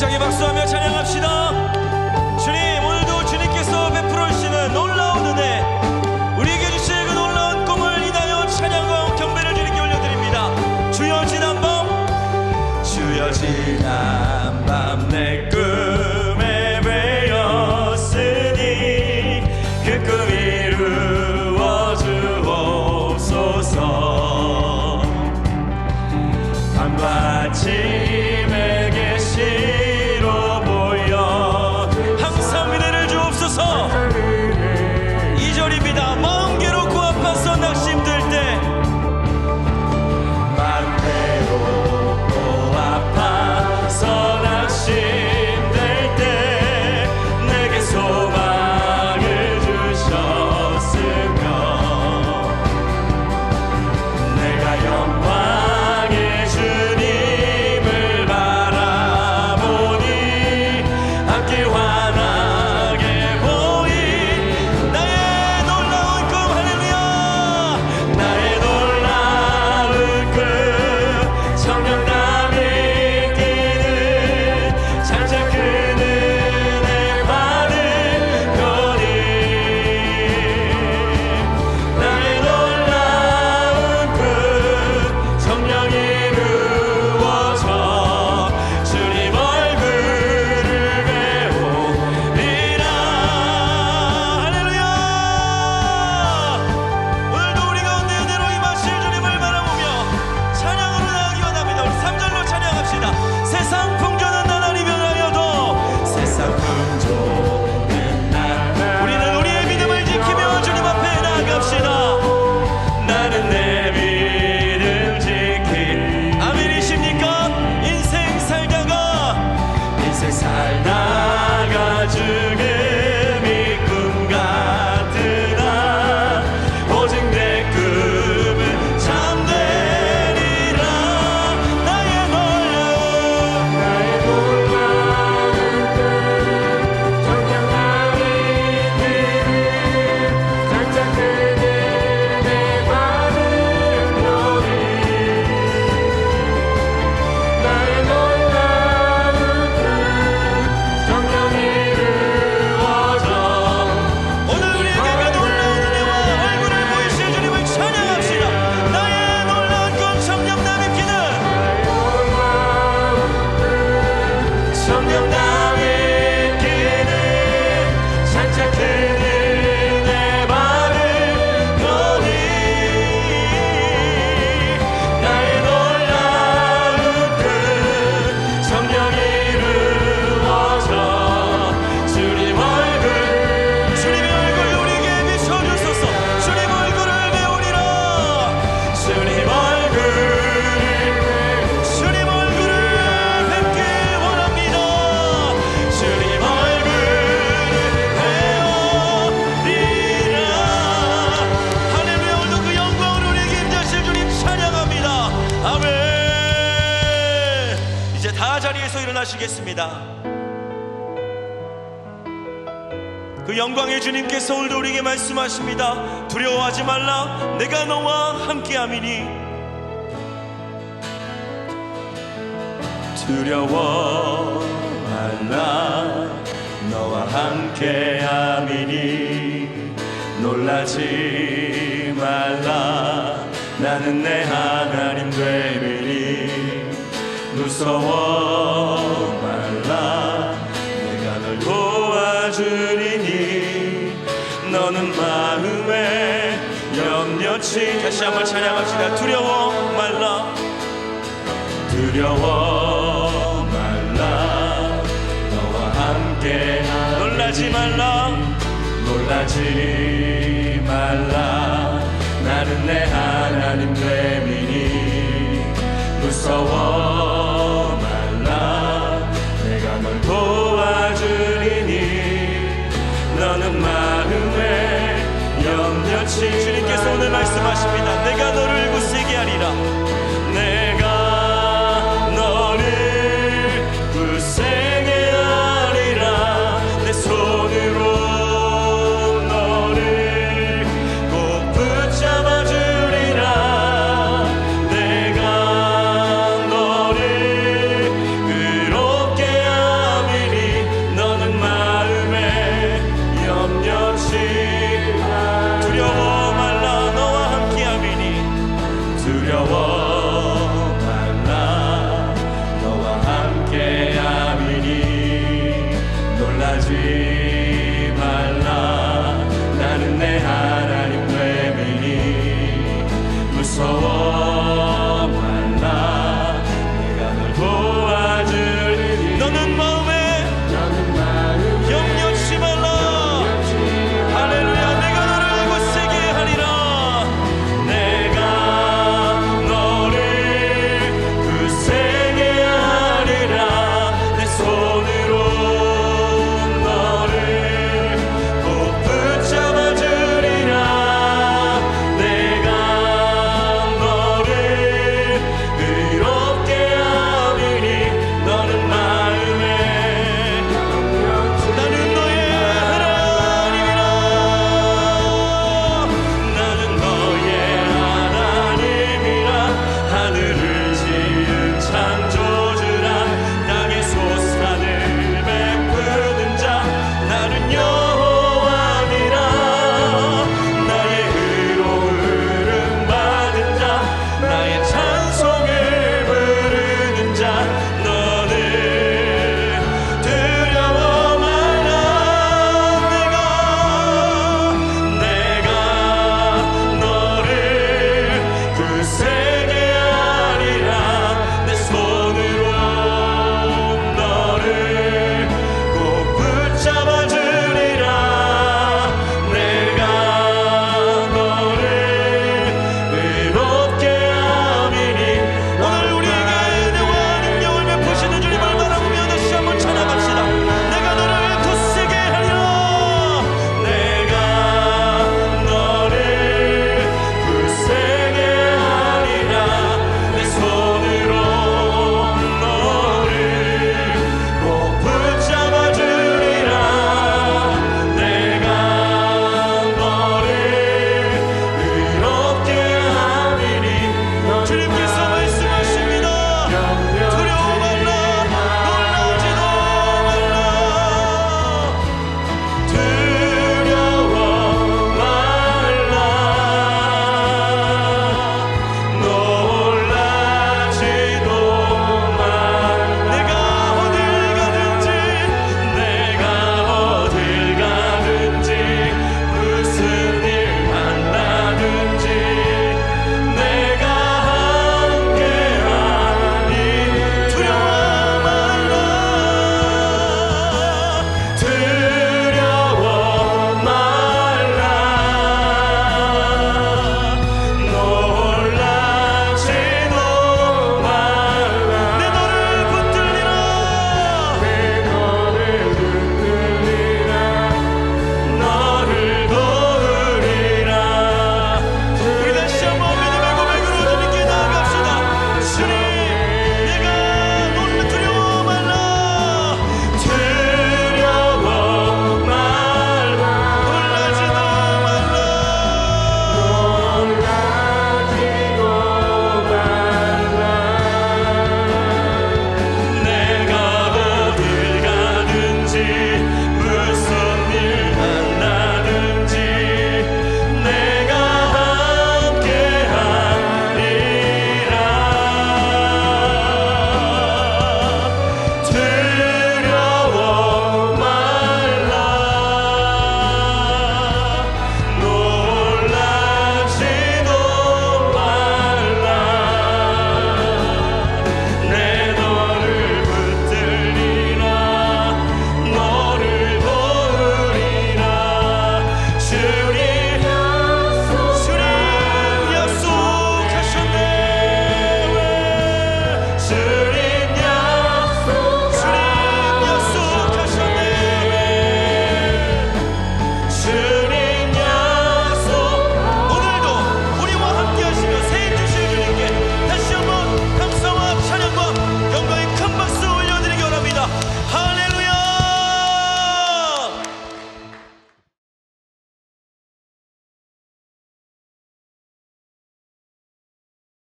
힘차게 박수하며 찬양합시다. 주님, 오늘도 주님께서 베풀어 주시는 놀라운 은혜, 우리에게 주시는 그 놀라운 꿈을 인하여 찬양과 경배를 주님께 올려드립니다. 주여 지난 밤, 주여 지난 밤내 꿈. 찬양하시겠습니다. 그 영광의 주님께서 오늘도 우리에게 말씀하십니다. 두려워하지 말라. 내가 너와 함께함이니. 두려워 말라. 너와 함께함이니. 놀라지 말라. 나는 내 하나님 되리니. 무서워. 마음에 염려치. 다시 한번 찬양합시다. 두려워 말라. 두려워 말라. 너와 함께 놀라지 말라. 놀라지 말라. 나는 내 하나님 되미니 무서워. 주님께서 오늘 말씀하십니다. 내가 너를 굳세게 하리라.